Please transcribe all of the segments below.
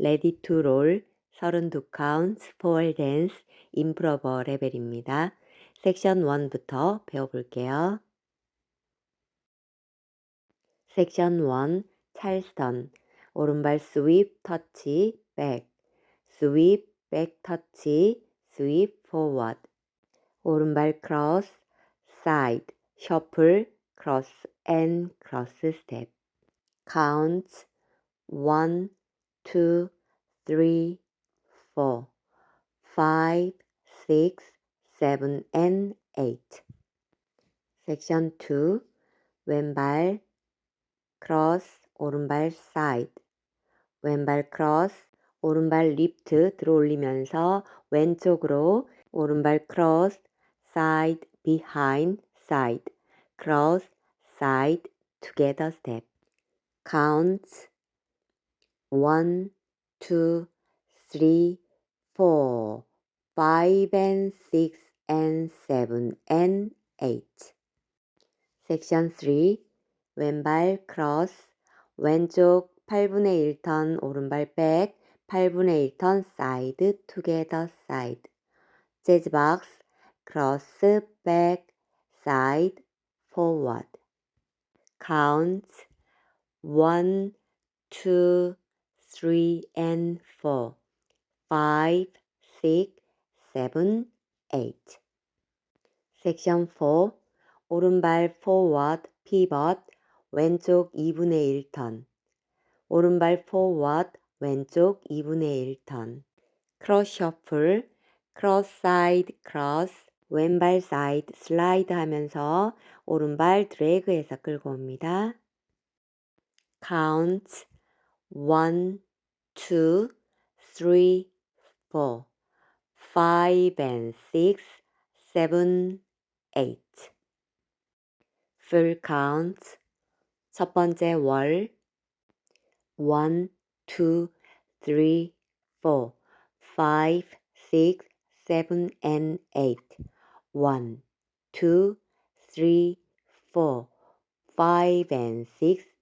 레디 투롤 32카운 스포월 댄스 임프로버 레벨입니다. 섹션 1부터 배워볼게요. 섹션 1 찰스턴 오른발 스윕 터치 백 스윕 백 터치 스윕 포워드 오른발 크로스 사이드 셔플 크로스 앤 크로스 스텝 카운트 1 two, three, four, five, six, seven, and eight. 섹션 2 왼발 크로스 오른발 사이 e 왼발 크로스 오른발 리프트 들어올리면서 왼쪽으로 오른발 크로스 사이드 behind side cross side together step counts One, two, three, four, five and six and seven and eight. 섹션 3 왼발 크로스 왼쪽 8분의 1턴 오른발 백 8분의 1턴 사이드 투게더 사이드 재즈 박스 크로스 백 사이드 포워드 카운트 1 2 three and four, five, six, seven, eight. 섹션 4 오른발 forward pivot 왼쪽 2분의 1턴 오른발 forward 왼쪽 2분의 1턴 크로스 셔플 크로스 사이드 크로스 왼발 사이드 슬라이드 하면서 오른발 드래그해서 끌고 옵니다. count one, two, three, four, five and six, seven, eight. Full count. 첫 번째 월. one, two, three, four, five, six, seven and eight. one, two, three, four, five and six,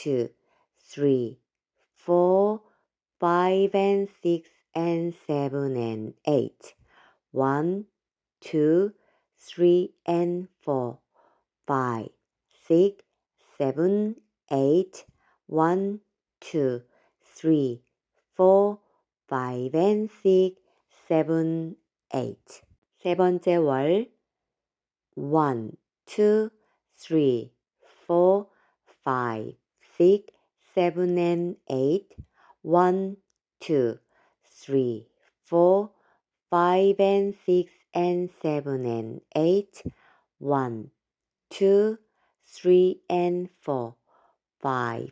two, three, four, five and six and seven and eight. One, two, three and four, five, six, seven, eight. One, two, three, four, five, and six, seven, eight. 세 번째 월 one, two, three, four, five, six, seven, and eight. One, two, three, four, five, and six, and seven, and eight. One, two, three, and two, three, four,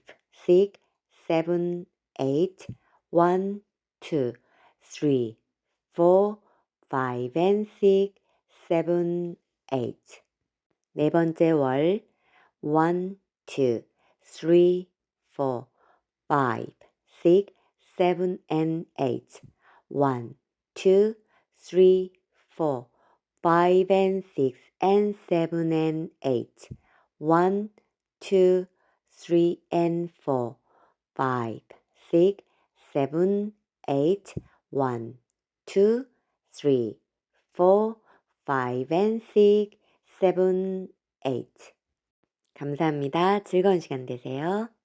five, and six, seven, eight. 네 번째 월 one, two three, four, five, six, seven, and eight. One, two, three, four, five, and six, and seven, and eight. One, two, three, and four, five, six, seven, eight. One, two, three, four, five, and six, seven, eight. 감사합니다. 즐거운 시간 되세요.